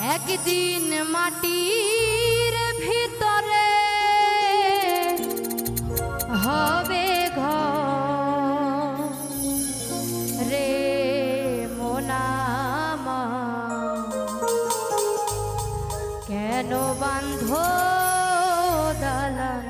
একদিন মাটির ভিতরে হবে ঘর রে মোনামা। কেন বান্ধ দালান